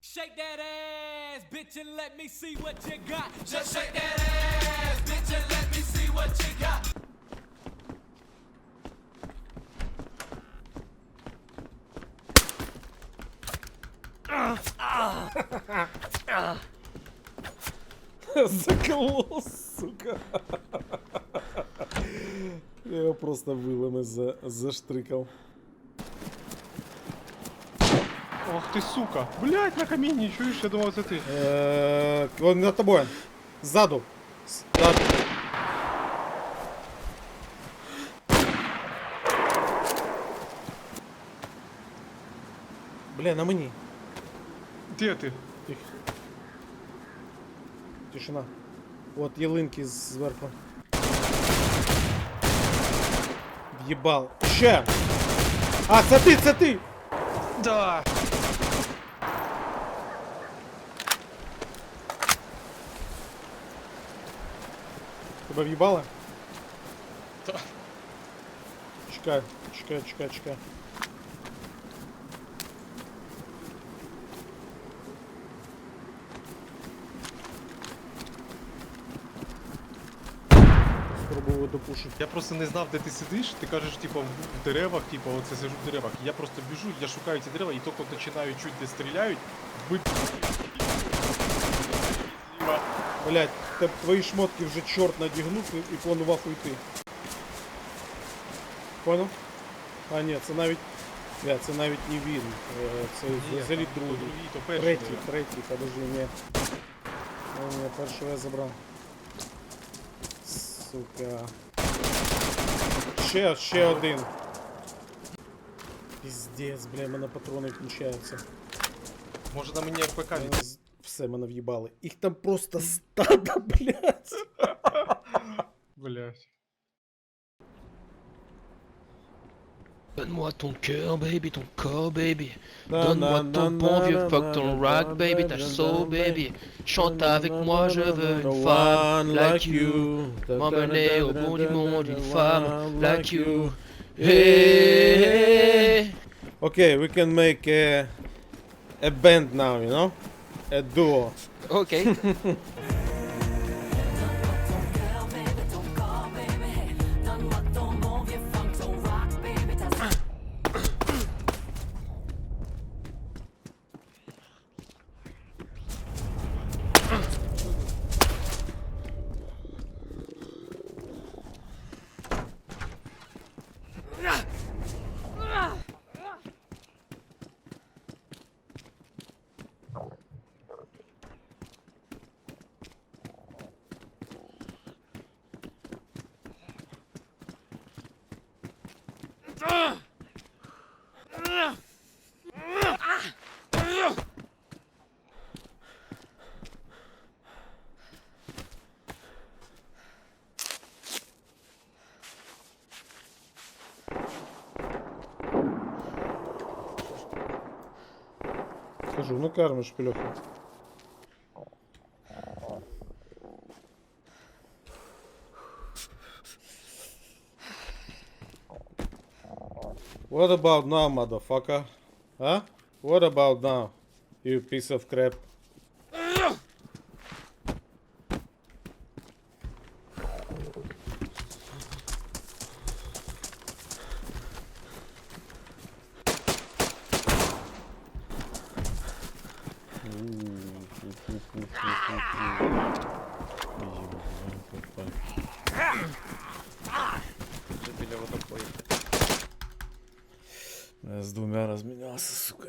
Shake that ass, bitch, and let me see what you got. Just shake that ass, bitch, and let me see what you got. Заколол, сука. Я його просто вилами за, заштрикав. Ох ти сука. Блять, на камінні, чуєш, я думав, це ти. Е, Он над тобою. Ззаду. Ззаду. Бля, на мені. Де ти? Тихо. Тишина. От ялинки зверху. В'їбал. Ще! А, це ти, це ти! Да. Тебе в'їбали? Так. Чекай, чекай, чекай, чекай. Спробую допушити. Я просто не знав, де ти сидиш. Ти кажеш, типу, в деревах, типу, оце сижу в деревах. Я просто біжу, я шукаю ці дерева і тільки починаю чуть де стріляють, ви. Блять, твої шмотки вже чорт надягнув і планував уйти. Понял? А ні, це навіть. Бля, це навіть не він. Е, Це взагалі другий. перший. Третій, третій, подожди, ні. Ні, ні, першого я забрав. Сука. Ще, ще один. Піздець, бля, в мене патрони кінчаються. Може на мені РПК від... Мене з- Все, мене в'їбали. Їх там просто стадо, блядь. Блять. Donne-moi ton cœur, baby, ton corps, baby. Na, Donne-moi na, ton na, bon na, vieux na, fuck, na, ton na, rock, na, baby, na, ta na, soul, na, baby. Chante avec na, moi, na, je na, veux na, une na, femme one like you. M'emmener au bout du monde, une femme like you. Hey, Okay, we can make a, a band now, you know? A duo. ok. Кажу, ну кармиш, пільоху. What about now, motherfucker? Huh? What about now, you piece of crap? Разменялся, сука.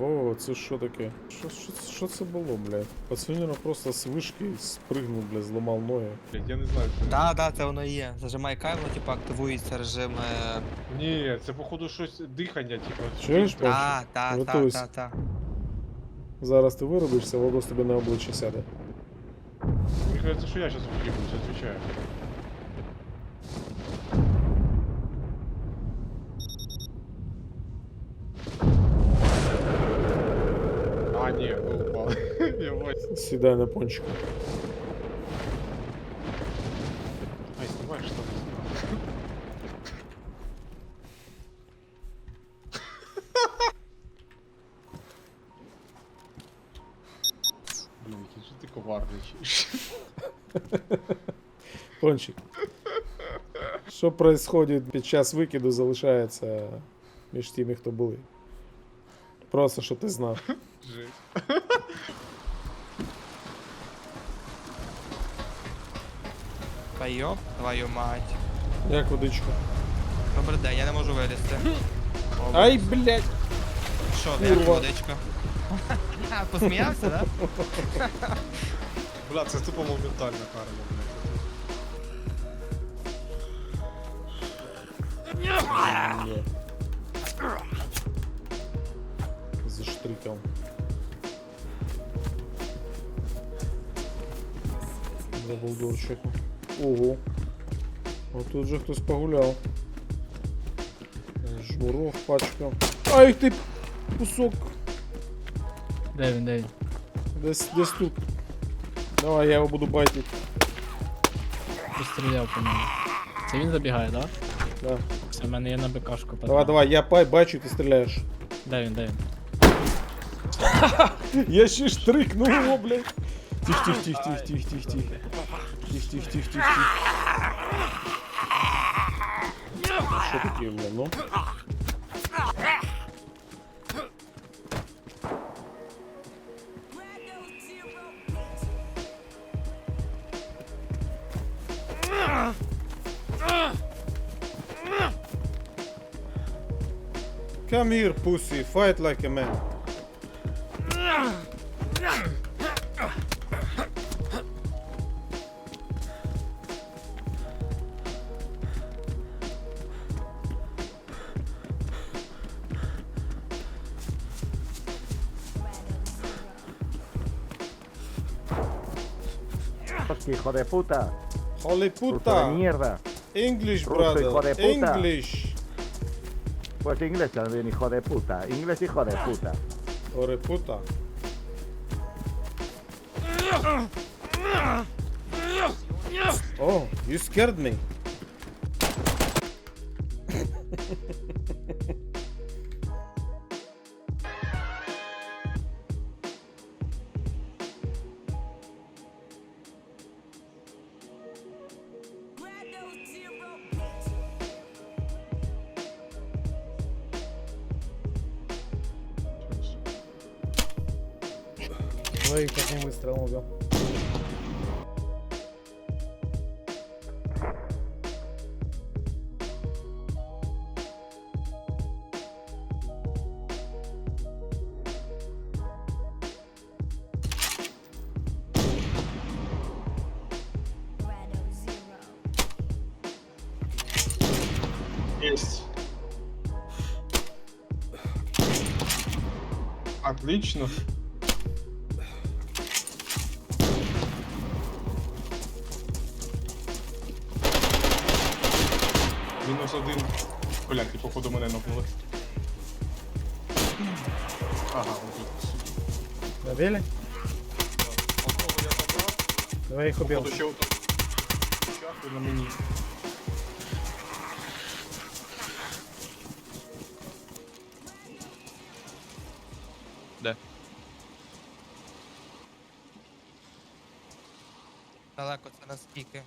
О, це що таке? Що, що, що це було, блядь? Пацанина просто з вишки спригнув, блядь, зламав ноги. Блять, я не знаю. Це... Да, да, це воно і є. Зажимай кайло, типу, активується режим. е, Ні, це походу щось дихання, типу. Чуєш, Типу, Та, та, та, Готуйся. та, та. Зараз ти виробишся, Владос тобі на обличчя сяде. Мені кажется, що я зараз в'їбусь, отвечаю. А, не, упал. Я вот. Седай на пончик. Ай, снимай, что ты Блин, какие же ты коварный. Пончик. Що происходит під час викиду залишається між тими, хто були. Просто щоб ти знав. Жесть. Та йоп, твою мать. Як водичка. Добрий день, я не можу вилізти. Ай, блядь! Що, як Курва. водичка? Посміявся, да? Бля, це тупо моментальна карма, Заштрикав. Даблдорчик. Ого. А тут же хтось погуляв. Жмуров, пачка. Ай ти кусок. Де він, де він? Десь, десь тут. Давай, я його буду байтити. Постріляв по ньому. Це він забігає, так? Да? Да. Все, в мене є на БКшку. Давай, давай, я пай, бачу, ти стріляєш. Дай він, дай він? Я ще штрикнув його, блядь. Тих, тих, тих, тих, тих, тих, тих. Тих, тих, тих, тих, тих. Що таке, блядь, ну? Come here, pussy, fight like a man. hijo de puta. Holy Ruso de puta. mierda. English, Ruso, brother. hijo de puta. English. Pues inglés también, hijo de puta. Inglés, hijo de puta. Ore puta. Oh, you scared me. Ой, каким выстрелом убил. Есть. Отлично. Мінус один. Ти походу мене нокнули. Ага, отут. Добили? Одного я забрав. Давай их убил. Походу ще отут. Чахли на мені. Далеко це наскільки.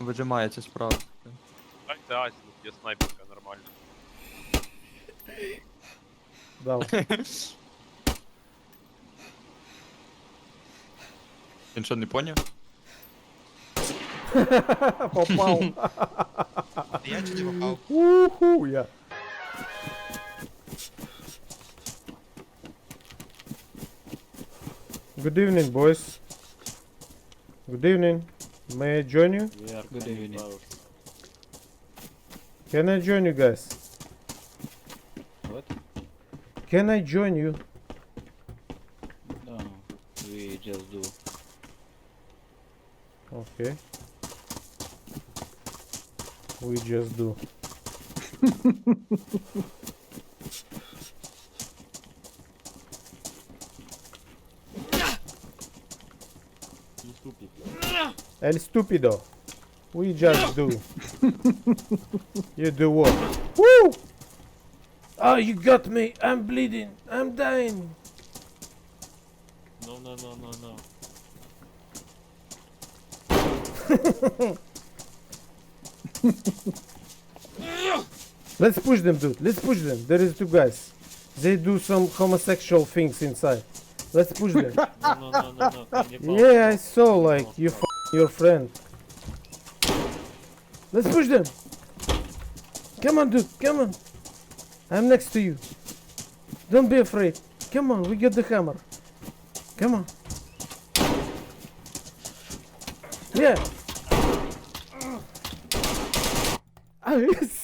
Вижимається справа. Дайте азимут, є снайперка нормально. Він що, не поняв? Попал. Я чи не попав? Уху, я. Good evening, boys. Good evening. May I join you? Good evening. Can I join you guys? What? Can I join you? No, we just do. Okay. We just do. El stupido. We just do. you do what? Woo! Oh, you got me. I'm bleeding. I'm dying. No, no, no, no, no. Let's push them, dude. Let's push them. There is two guys. They do some homosexual things inside. Let's push them. no, no, no, no, no. Yeah, I saw like you your friend. Let's push them. Come on, dude. Come on. I'm next to you. Don't be afraid. Come on, we got the hammer. Come on. Yeah. Ah, yes.